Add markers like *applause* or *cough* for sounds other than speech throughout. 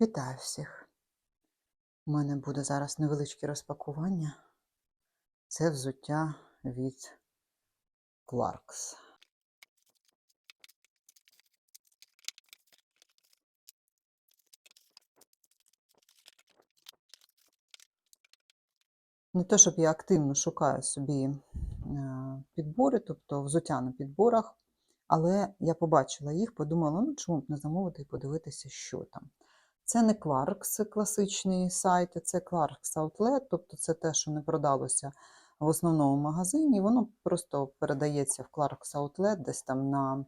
Вітаю всіх! У мене буде зараз невеличке розпакування. Це взуття від Clarks. Не те, щоб я активно шукаю собі е, підбори, тобто взуття на підборах, але я побачила їх, подумала, ну чому б не замовити і подивитися, що там. Це не Clarks класичний сайт, це Clarks Outlet, тобто це те, що не продалося в основному магазині, воно просто передається в Clarks Outlet десь там на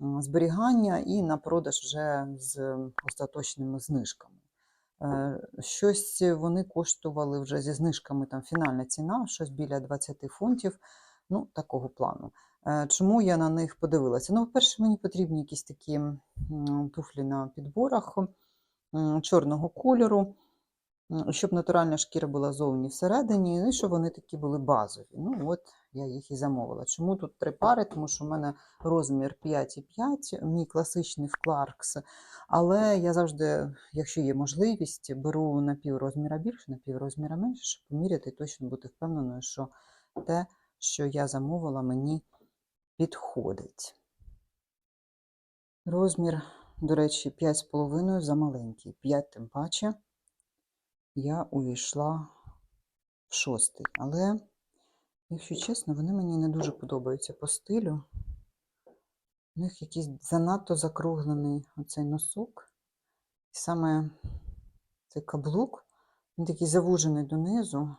зберігання і на продаж вже з остаточними знижками. Е, Щось вони коштували вже зі знижками, там фінальна ціна, щось біля 20 фунтів, ну, такого плану. Е, Чому я на них подивилася? Ну, по-перше, мені потрібні якісь такі туфлі на підборах чорного кольору, щоб натуральна шкіра була зовні всередині, ну, і щоб вони такі були базові. Ну, от я їх і замовила. Чому тут три пари? Тому що в мене розмір 5,5, мій класичний в Clarks, але я завжди, якщо є можливість, беру на піврозміра більше, на піврозміра менше, щоб поміряти і точно бути впевненою, що те, що я замовила, мені підходить. Розмір, до речі, 5,5 замаленький, 5 тим паче я увійшла в шостий. Але, якщо чесно, вони мені не дуже подобаються по стилю. У них якийсь занадто закруглений оцей носок. І саме цей каблук, він такий завужений донизу.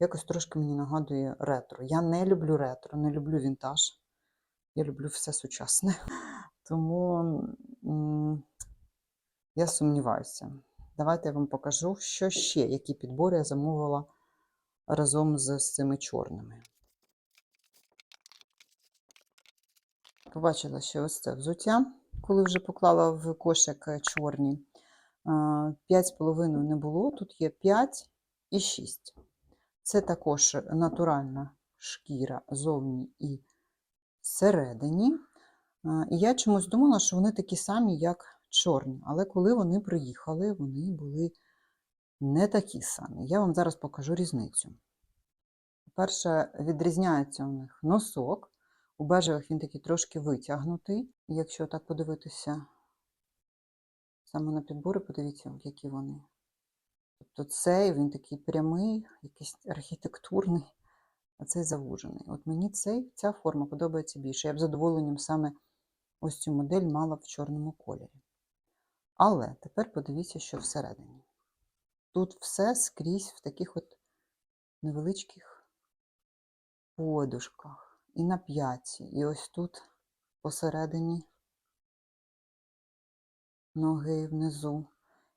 Якось трошки мені нагадує ретро. Я не люблю ретро, не люблю вінтаж. Я люблю все сучасне. Тому я сумніваюся. Давайте я вам покажу, що ще, які підбори я замовила разом з, цими чорними. Побачила ще ось це взуття, коли вже поклала в кошик е, чорні. 5,5 не було, тут є 5 і 6. Це також натуральна шкіра зовні і всередині. І я чомусь думала, що вони такі самі, як чорні. Але коли вони приїхали, вони були не такі самі. Я вам зараз покажу різницю. По-перше, відрізняється у них носок. У бежевих він такий трошки витягнутий. Якщо так подивитися саме на підбори, подивіться, які вони. Тобто цей він такий прямий, якийсь архітектурний, а цей завужений. От мені цей, ця форма подобається більше. Я б задоволенням саме ось цю модель мала в чорному кольорі. Але тепер подивіться, що всередині. Тут все скрізь в таких от невеличких подушках. І на п'ятці, і ось тут посередині ноги внизу.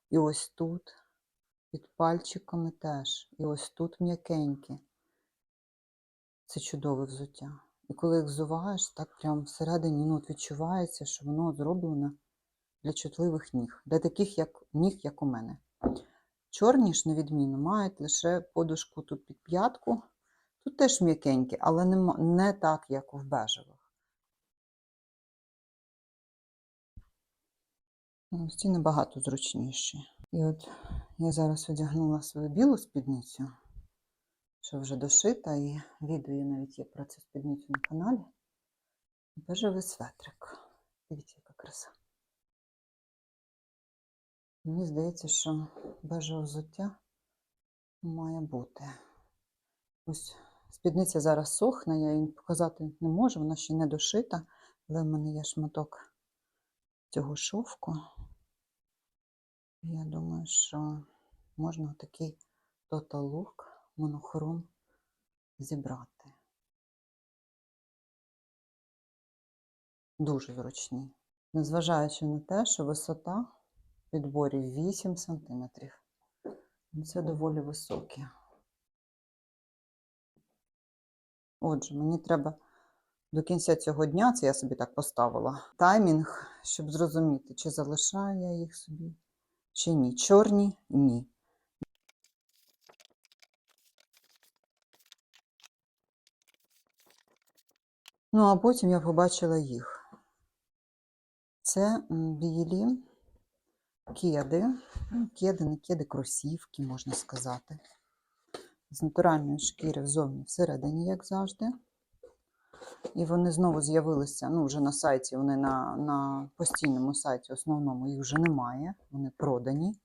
І ось тут під пальчиками теж. І ось тут м'якенькі. Це чудове взуття. І коли їх взуваєш, так прям всередині ну, відчувається, що воно зроблено для чутливих ніг, для таких як ніг, як у мене. Чорні ж, на відміну, мають лише подушку тут під п'ятку. Тут теж м'якенькі, але не, не так, як в бежевих. Ось ці набагато зручніші. І от я зараз одягнула свою білу спідницю, що вже дошита, і відео навіть є про цю спідницю на каналі. Бежевий светрик. Дивіться, яка краса. Мені здається, що бежеве взуття має бути. Ось спідниця зараз сохне, я її показати не можу, вона ще не дошита, але в мене є шматок цього шовку. Я думаю, що можна такий Look монохром зібрати. Дуже зручні. Незважаючи на те, що висота підборів 8 см. Це доволі високі. Отже, мені треба до кінця цього дня, це я собі так поставила, таймінг, щоб зрозуміти, чи залишаю я їх собі, чи ні. Чорні ні. Ну, а потім я побачила їх. Це білі кеди. Ну, кеди, не кеди, кросівки, можна сказати. З натуральної шкіри взовні всередині, як завжди. І вони знову з'явилися ну, вже на сайті, вони на, на постійному сайті, основному їх вже немає, вони продані.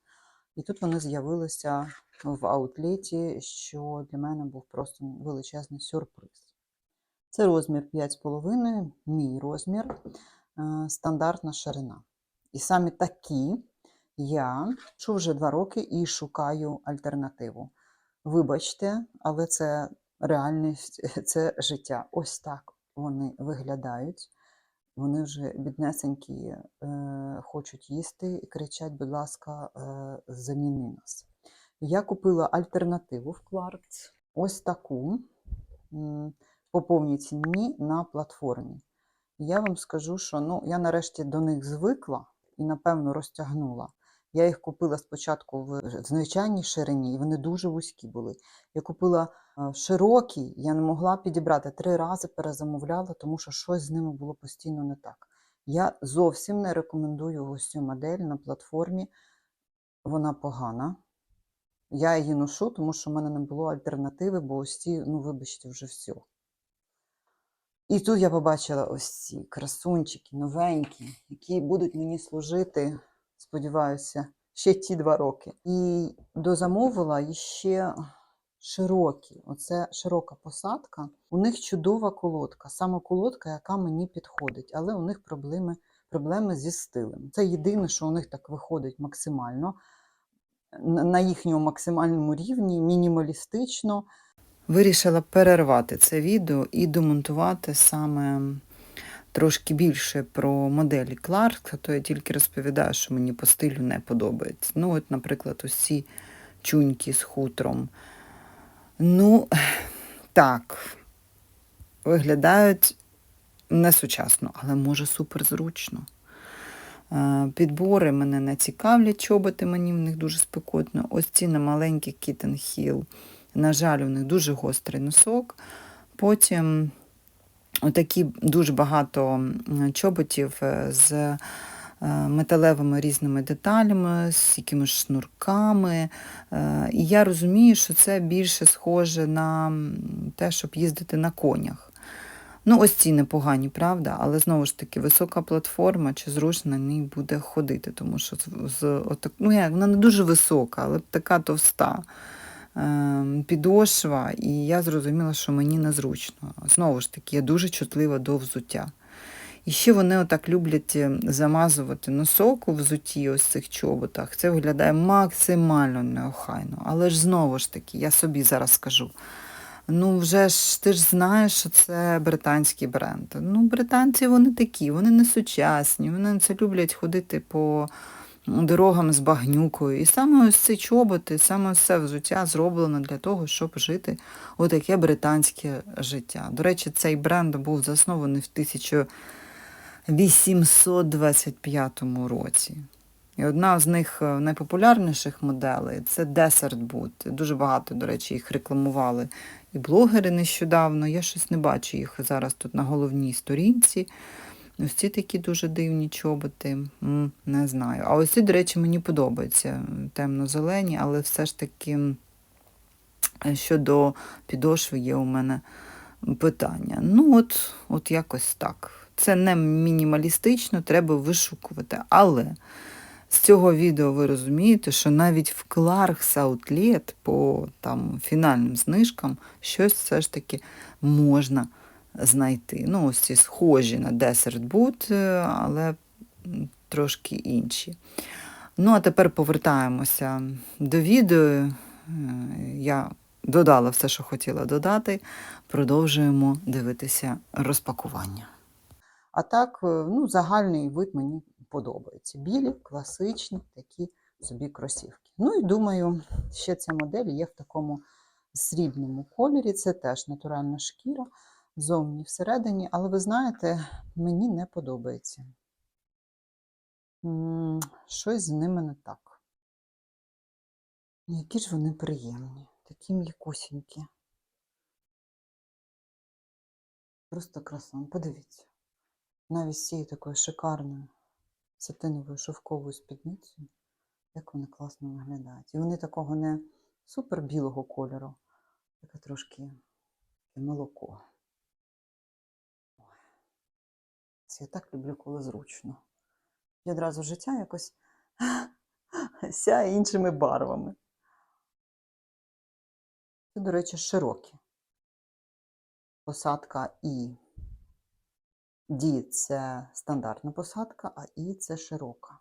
І тут вони з'явилися в аутлеті, що для мене був просто величезний сюрприз. Це розмір 5,5, мій розмір, е, стандартна ширина. І саме такі я що вже два роки і шукаю альтернативу. Вибачте, але це реальність, *laughs* це життя. Ось так вони виглядають. Вони вже біднесенькі е, хочуть їсти і кричать, будь ласка, е, заміни нас. Я купила альтернативу в Clarks, ось таку по повній ціні на платформі. Я вам скажу, що ну, я нарешті до них звикла і, напевно, розтягнула. Я їх купила спочатку в в звичайній ширині, і вони дуже вузькі були. Я купила е, широкі, я не могла підібрати. Три рази перезамовляла, тому що щось з ними було постійно не так. Я зовсім не рекомендую ось цю модель на платформі. Вона погана. Я її ношу, тому що в мене не було альтернативи, бо ось ці, ну, вибачте, вже все. І тут я побачила ось ці красунчики новенькі, які будуть мені служити, сподіваюся, ще ті два роки. І дозамовила ще широкі. Оце широка посадка. У них чудова колодка, саме колодка, яка мені підходить, але у них проблеми, проблеми зі стилем. Це єдине, що у них так виходить максимально. на їхньому максимальному рівні, мінімалістично. Вирішила перервати це відео і домонтувати саме трошки більше про моделі Clark, то я тільки розповідаю, що мені по стилю не подобається. Ну, от, наприклад, ці чуньки з хутром. Ну, так, виглядають несучасно, але може суперзручно. Е, Підбори мене не цікавлять, чоботи мені в них дуже спекотно. Ось ці на маленький Kitten Hill. На жаль, у них дуже гострий носок. Потім отакі дуже багато чоботів е, з е, металевими різними деталями, з якимись шнурками. Е, І я розумію, що це більше схоже на те, щоб їздити на конях. Ну, ось ці непогані, правда, але знову ж таки, висока платформа, чи зручно на ній буде ходити, тому що з, з отак, ну як, вона не дуже висока, але така товста підошва, і я зрозуміла, що мені незручно. Знову ж таки, я дуже чутлива до взуття. І ще вони отак люблять е, замазувати носок у взутті, ось цих чоботах. Це виглядає максимально неохайно. Але ж знову ж таки, я собі зараз скажу. Ну, вже ж ти ж знаєш, що це британський бренд. Ну, британці вони такі, вони не сучасні, вони це люблять ходити по дорогам з багнюкою. І саме ось ці чоботи, саме ось це взуття зроблено для того, щоб жити отаке британське життя. До речі, цей бренд був заснований в 1825 році. І одна з них е, найпопулярніших моделей це Desert Boot. Дуже багато, до речі, їх рекламували і блогери нещодавно. Я щось не бачу їх зараз тут на головній сторінці. Ось ці такі дуже дивні чоботи, не знаю. А ось ці, до речі, мені подобаються темно-зелені, але все ж таки щодо підошви є у мене питання. Ну, от, от якось так. Це не мінімалістично, треба вишукувати. Але з цього відео ви розумієте, що навіть в Clarks Outlet по там, фінальним знижкам щось все ж таки можна знайти. Ну, ось ці схожі на Boot, е, але трошки інші. Ну, а тепер повертаємося до відео. Е, Я додала все, що хотіла додати. Продовжуємо дивитися розпакування. А так, е, ну, загальний вид мені подобається. Білі, класичні такі собі кросівки. Ну і думаю, ще ця модель є в такому срібному кольорі. Це теж натуральна шкіра, зовні всередині, але ви знаєте, мені не подобається. Щось з ними не так. Які ж вони приємні, такі м'якусінькі. Просто краса. Подивіться. Навіть з цією такою шикарною сатиновою шовковою спідницею. як вони класно виглядають. І вони такого не супер білого кольору, таке трошки молоко. Ой. Це Я так люблю, коли зручно. І одразу життя якось *laughs* сяє іншими барвами. Це, до речі, широкі. Посадка І. Ді це стандартна посадка, а І це широка.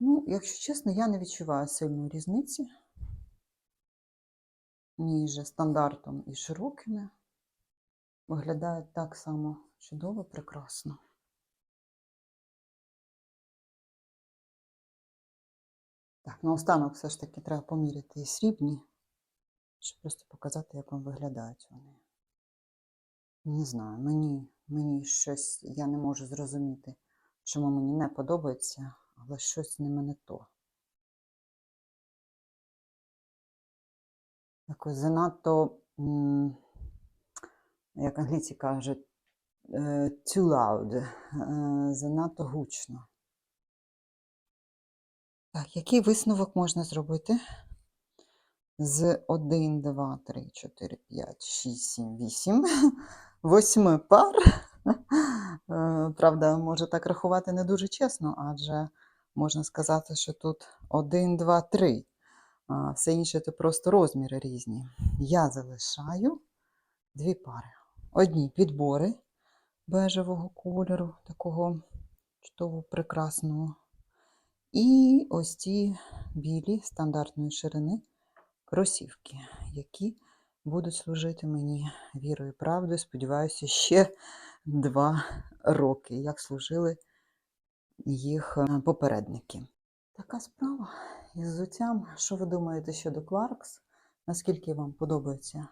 Ну, якщо чесно, я не відчуваю сильної різниці між стандартом і широкими. Виглядають так само чудово, прекрасно. Так, наостанок все ж таки треба поміряти і срібні, щоб просто показати, як вам виглядають вони. Не знаю, мені, мені щось, я не можу зрозуміти, чому мені не подобається, але щось не мене то. Якось занадто, як англійці кажуть, too loud, е, занадто гучно. Так, який висновок можна зробити? З 1, 2, 3, 4, 5, 6, 7, 8, 8 пар. *laughs* Е, Правда, може так рахувати не дуже чесно, адже можна сказати, що тут 1, 2, 3. Все інше це просто розміри різні. Я залишаю дві пари. Одні підбори бежевого кольору, такого чудово прекрасного. І ось ті білі стандартної ширини кросівки, які будуть служити мені вірою і правдою, сподіваюся, ще два роки, як служили їх е, попередники. Така справа із взуттям. Що ви думаєте щодо Clarks? Наскільки вам подобається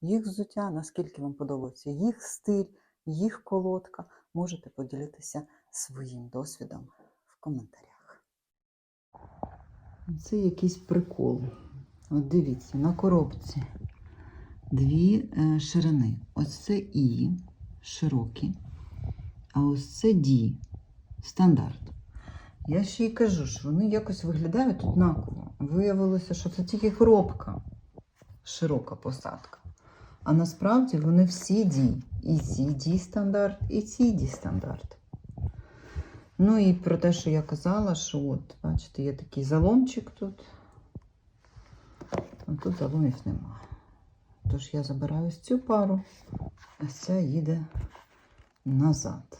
їх взуття, наскільки вам подобається їх стиль, їх колодка? Можете поділитися своїм досвідом в коментарях. Це якийсь прикол. От дивіться, на коробці дві е, ширини. Ось це І широкі, а ось це Ді стандарт. Я ще й кажу, що вони якось виглядають однаково. Виявилося, що це тільки коробка, широка посадка. А насправді вони всі ді. І ці ді стандарт, і ці ді стандарт. Ну і про те, що я казала, що от, бачите, є такий заломчик тут. А тут заломів немає. Тож я забираю цю пару, а ця їде назад.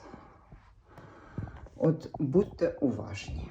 От будьте уважні.